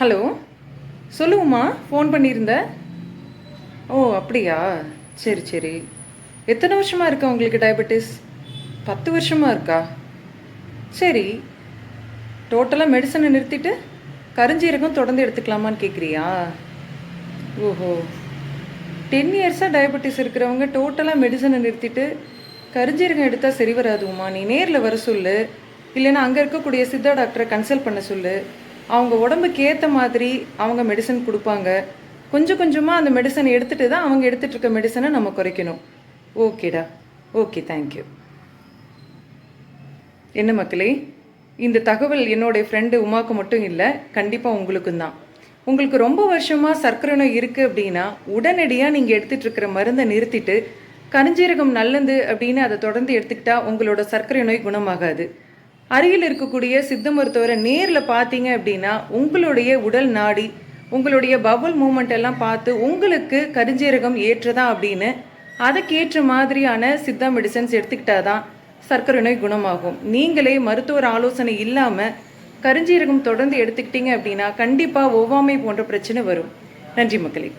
Hello சொல்லுங்கம்மா phone பண்ணியிருந்த? ஓ அப்படியா? சரி சரி. எத்தனை வருஷமாக இருக்கா உங்களுக்கு டயபெட்டிஸ் பத்து வருஷமாக இருக்கா? சரி. டோட்டலாக மெடிசனை நிறுத்திட்டு கருஞ்சீரகம் தொடர்ந்து எடுத்துக்கலாமான்னு கேட்குறியா ஓஹோ. டென் இயர்ஸாக டயபெட்டிஸ் இருக்கிறவங்க டோட்டலாக மெடிசனை நிறுத்திட்டு கருஞ்சீரகம் எடுத்தால் சரி வராதுமா நீ நேரில் வர சொல்லு. இல்லைன்னா அங்கே இருக்கக்கூடிய சித்தா டாக்டரை கன்சல்ட் பண்ண சொல்லு. அவங்க உடம்புக்கு ஏற்ற மாதிரி அவங்க மெடிசன் கொடுப்பாங்க. கொஞ்சம் கொஞ்சமாக அந்த மெடிசன் எடுத்துகிட்டு தான் அவங்க எடுத்துகிட்டு இருக்க மெடிசனை நம்ம குறைக்கணும். ஓகேடா ஓகே தேங்க்யூ என்ன மக்களே? இந்த தகவல் என்னுடைய ஃப்ரெண்டு உமாக்கு மட்டும் இல்லை கண்டிப்பாக உங்களுக்கும் தான். உங்களுக்கு ரொம்ப வருஷமாக சர்க்கரை நோய் இருக்குது அப்படின்னா உடனடியாக நீங்கள் எடுத்துட்டு இருக்கிற மருந்தை நிறுத்திட்டு கரிஞ்சீரகம் நல்லது அப்படின்னு அதை தொடர்ந்து எடுத்துக்கிட்டால் உங்களோட சர்க்கரை நோய் குணமாகாது. அருகில் இருக்கக்கூடிய சித்த மருத்துவரை நேரில் பார்த்தீங்க அப்படின்னா உங்களுடைய உடல் நாடி உங்களுடைய பபுள் மூமெண்ட் எல்லாம் பார்த்து உங்களுக்கு கருஞ்சீரகம் ஏற்றதா அப்படின்னு அதுக்கேற்ற மாதிரியான சித்தா மெடிசன்ஸ் எடுத்துக்கிட்டாதான் சர்க்கரை நோய் குணமாகும். நீங்களே மருத்துவர் ஆலோசனை இல்லாமல் கருஞ்சீரகம் தொடர்ந்து எடுத்துக்கிட்டீங்க அப்படின்னா கண்டிப்பாக ஒவ்வாமை போன்ற பிரச்சனை வரும். நன்றி மக்களே.